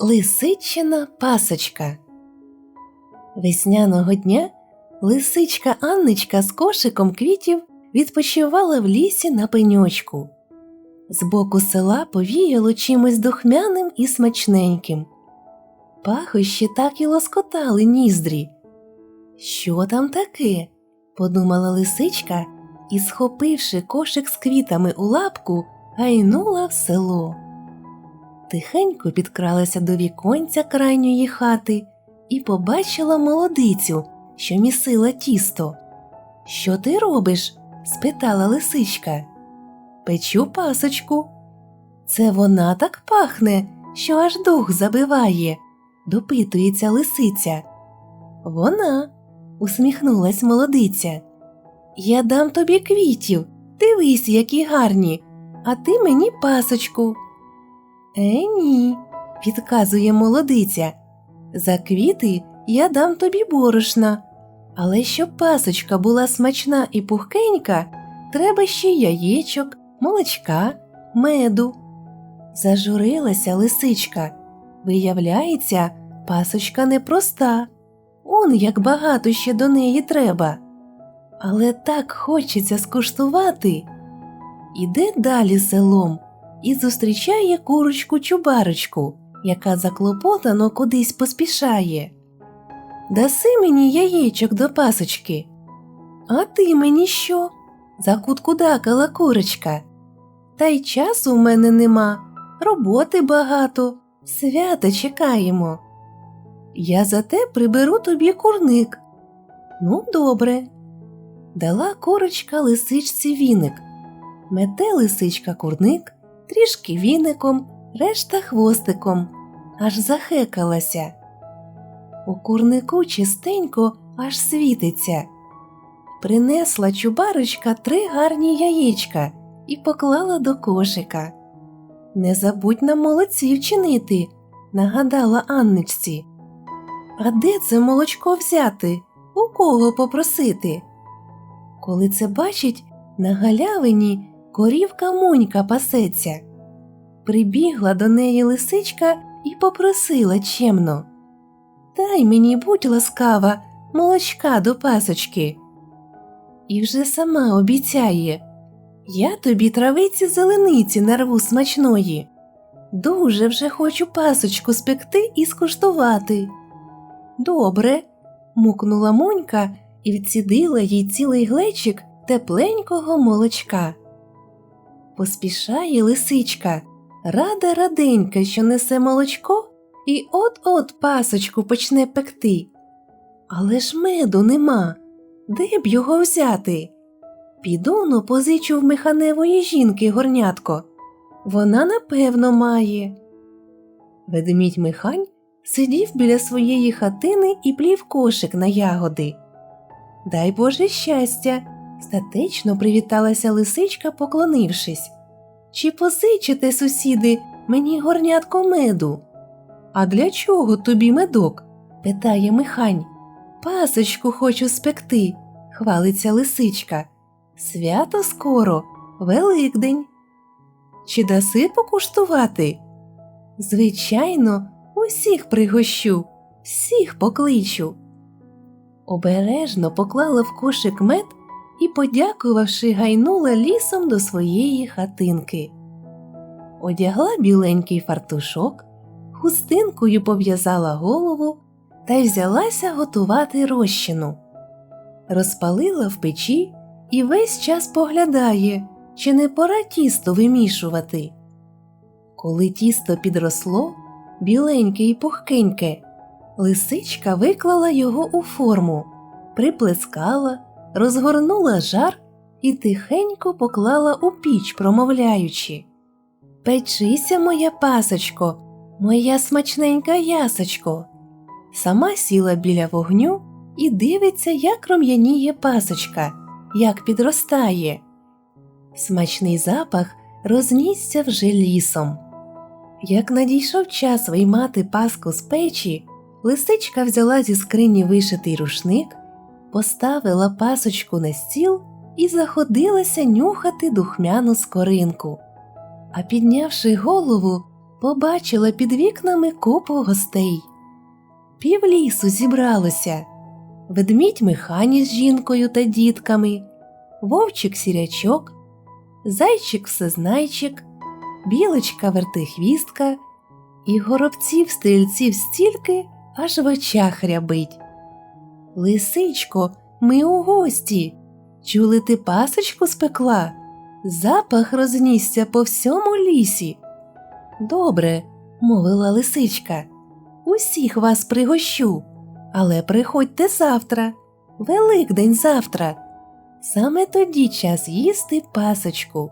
Лисичина пасочка. Весняного дня лисичка Анничка з кошиком квітів відпочивала в лісі на пеньочку. Збоку села повіяло чимось духмяним і смачненьким. Пахощі так і лоскотали ніздрі. Що там таке? подумала лисичка і, схопивши кошик з квітами у лапку, гайнула в село тихенько підкралася до віконця крайньої хати і побачила молодицю, що місила тісто. Що ти робиш? спитала лисичка. Печу пасочку. Це вона так пахне, що аж дух забиває, допитується лисиця. Вона, усміхнулась молодиця. Я дам тобі квітів, дивись, які гарні, а ти мені пасочку. Е, ні, підказує молодиця. За квіти я дам тобі борошна, але щоб пасочка була смачна і пухкенька, треба ще яєчок, молочка, меду. Зажурилася лисичка. Виявляється, пасочка непроста. Он як багато ще до неї треба. Але так хочеться скуштувати. Іде далі селом і зустрічає курочку чубарочку, яка заклопотано кудись поспішає. Даси мені яєчок до пасочки. А ти мені що? закуткудакала курочка. Та й часу в мене нема, роботи багато, свята чекаємо. Я зате приберу тобі курник. Ну, добре. Дала курочка лисичці віник. Мете лисичка курник, трішки віником, решта хвостиком, аж захекалася. У курнику чистенько аж світиться. Принесла чубарочка три гарні яєчка і поклала до кошика. Не забудь нам молодців чинити, нагадала Анничці. А де це молочко взяти? У кого попросити? Коли це бачить, на галявині корівка Мунька пасеться. Прибігла до неї лисичка і попросила чемно Дай мені, будь ласкава, молочка до пасочки. І вже сама обіцяє Я тобі травиці зелениці нарву смачної. Дуже вже хочу пасочку спекти і скуштувати. Добре, мукнула Монька і відсідила їй цілий глечик тепленького молочка. Поспішає лисичка, рада раденька, що несе молочко, і от-от пасочку почне пекти. Але ж меду нема. Де б його взяти? Піду но позичу в механевої жінки горнятко. Вона напевно має. Ведмідь Михань сидів біля своєї хатини і плів кошик на ягоди. Дай Боже щастя! Статечно привіталася лисичка, поклонившись. Чи позичите, сусіди, мені горнятко меду? А для чого тобі медок? питає Михань. Пасочку хочу спекти, хвалиться лисичка. Свято скоро, Великдень. Чи даси покуштувати? Звичайно, усіх пригощу, всіх покличу. Обережно поклала в кошик мед і, подякувавши, гайнула лісом до своєї хатинки. Одягла біленький фартушок, хустинкою пов'язала голову та й взялася готувати розчину. Розпалила в печі і весь час поглядає, чи не пора тісто вимішувати. Коли тісто підросло, біленьке і пухкеньке, лисичка виклала його у форму, приплескала розгорнула жар і тихенько поклала у піч, промовляючи Печися, моя пасочко, моя смачненька ясочко. Сама сіла біля вогню і дивиться, як ром'яніє пасочка, як підростає. Смачний запах рознісся вже лісом. Як надійшов час виймати паску з печі, лисичка взяла зі скрині вишитий рушник поставила пасочку на стіл і заходилася нюхати духмяну скоринку. А піднявши голову, побачила під вікнами купу гостей. Півлісу зібралося ведмідь Механі з жінкою та дітками, вовчик сірячок, зайчик всезнайчик, білочка вертихвістка і горобців стрільців стільки, аж в очах рябить. Лисичко, ми у гості. Чули ти пасочку спекла? Запах рознісся по всьому лісі. Добре, мовила лисичка. Усіх вас пригощу, але приходьте завтра, Великдень завтра. Саме тоді час їсти пасочку.